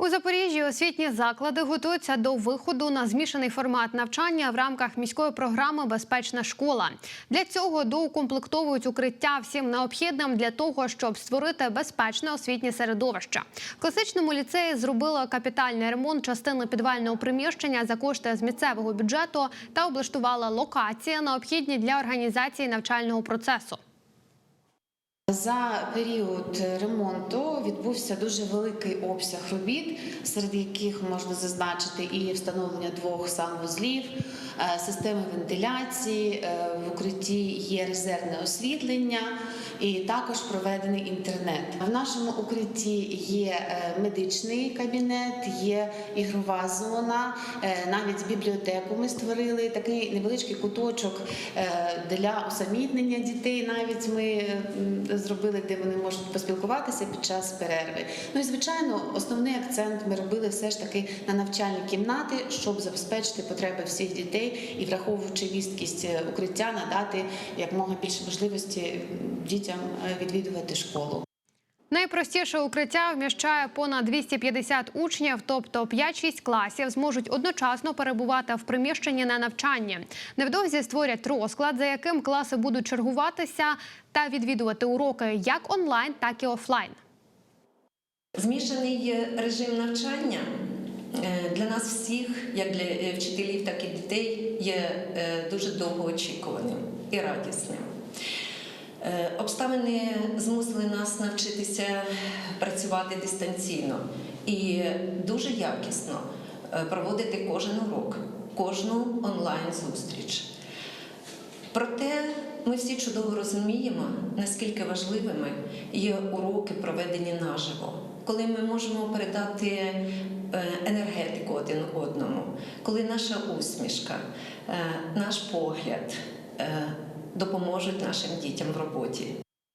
У Запоріжжі освітні заклади готуються до виходу на змішаний формат навчання в рамках міської програми Безпечна школа. Для цього доукомплектовують укриття всім необхідним для того, щоб створити безпечне освітнє середовище. В класичному ліцеї зробили капітальний ремонт частини підвального приміщення за кошти з місцевого бюджету та облаштували локації, необхідні для організації навчального процесу. За період ремонту відбувся дуже великий обсяг робіт, серед яких можна зазначити і встановлення двох санвузлів, е, системи вентиляції, е, в укритті є резервне освітлення і також проведений інтернет. В нашому укритті є е, медичний кабінет, є ігрова зона, навіть бібліотеку ми створили такий невеличкий куточок для усамітнення дітей. Навіть ми зробили, де вони можуть поспілкуватися під час перерви. Ну і звичайно, основний акцент ми робили все ж таки на навчальні кімнати, щоб забезпечити потреби всіх дітей і враховуючи місткість е, укриття, надати якмога більше можливості дітям е, відвідувати школу. Найпростіше укриття вміщає понад 250 учнів, тобто 5-6 класів зможуть одночасно перебувати в приміщенні на навчанні. Невдовзі створять розклад, за яким класи будуть чергуватися та відвідувати уроки як онлайн, так і офлайн. Змішаний режим навчання е, для нас всіх, як для е, вчителів, так і дітей, є е, дуже довгоочікуваним і радісним. Е, Обставини змусили нас навчитися працювати дистанційно і дуже якісно е, проводити кожен урок, кожну онлайн-зустріч. Проте ми всі чудово розуміємо, наскільки важливими є уроки, проведені наживо, коли ми можемо передати е, енергетику один одному, коли наша усмішка, наш погляд допоможуть нашим дітям в роботі.